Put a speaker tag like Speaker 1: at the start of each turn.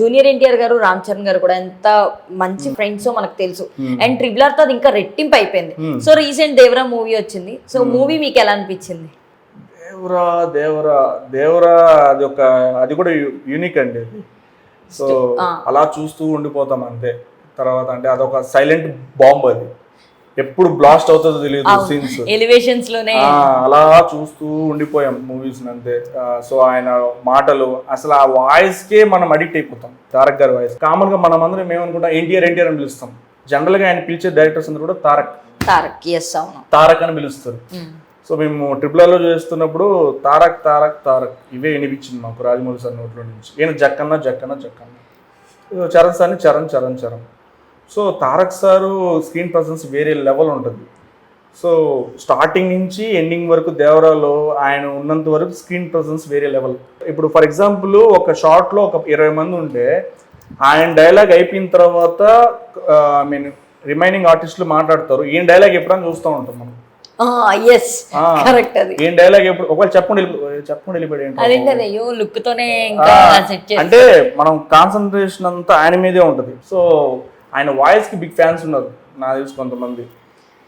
Speaker 1: Junior NTR గారు రామ్ చరణ్ గారు కూడా ఎంత మంచి ఫ్రెండ్స్ మనకు తెలుసు. అండ్ ట్రిబులర్తో అది ఇంకా రెట్టింపు అయిపోయింది. సో రీసెంట్ దేవరా మూవీ వచ్చింది. సో మూవీ మీకు ఎలా అనిపించింది?
Speaker 2: దేవరా దేవరా దేవరా అది ఒక అది కూడా యూనిక్ అండి. అది సో అలా చూస్తూ ఉండిపోతాం అంతే. తర్వాత అంటే అదొక సైలెంట్ బాంబ్ అది. ఎప్పుడు బ్లాస్ట్ అవుతుందో తెలియదు సీన్స్
Speaker 1: ఎలివేషన్స్లోనే.
Speaker 2: అలా చూస్తూ ఉండిపోయాం మూవీస్ అంతే. సో ఆయన మాటలు అసలు ఆ వాయిస్ కే మనం అడిక్ట్ అయిపోతాం తారక్ గారి వాయిస్ కామన్గా మనం అందరం ఏమనుకుంటాం ఎన్టీఆర్ ఎన్టీఆర్ అని పిలుస్తాం. జనరల్గా ఆయన పిలిచే డైరెక్టర్స్ అందరూ కూడా తారక్.
Speaker 1: తారక్ ఎస్ అవును.
Speaker 2: తారక్ అని పిలుస్తారు.
Speaker 1: మ్మ్.
Speaker 2: సో మేము ట్రిపుల్లో చేస్తున్నప్పుడు తారక్ తారక్ తారక్. ఇవే వినిపించింది మాకు రాజమౌళి సార్ నోట్లో నుంచి. ఈయన జక్కన్న జక్కన్న జక్కన్న. చరణ్ సార్ని Charan Charan Charan. So Tarak sir screen presence వేరే లెవెల్ ఉంటుంది. సో స్టార్టింగ్ నుంచి ఎండింగ్ వరకు దేవరాలో ఆయన ఉన్నంత వరకు స్క్రీన్ ప్రజెన్స్ వేరే లెవెల్ ఇప్పుడు ఫర్ ఎగ్జాంపుల్ ఒక షార్ట్లో ఒక ఇరవై మంది ఉంటే ఆయన డైలాగ్ అయిపోయిన తర్వాత ఐ మీన్ రిమైనింగ్ ఆర్టిస్టులు మాట్లాడతారు. ఈయన డైలాగ్ ఎప్పుడైనా చూస్తూ ఉంటాం మనం. ఏం డైలాగ్ ఎప్పుడు ఒకవేళ చెప్పండి చెప్పండి వెళ్ళిపోయాడు అంటే మనం కాన్సన్ట్రేషన్ అంతా ఆయన మీదే ఉంటది. సో ఆయన వాయిస్కి బిగ్ ఫ్యాన్స్ ఉన్నారు. నాకు తెలుసు కొంతమంది.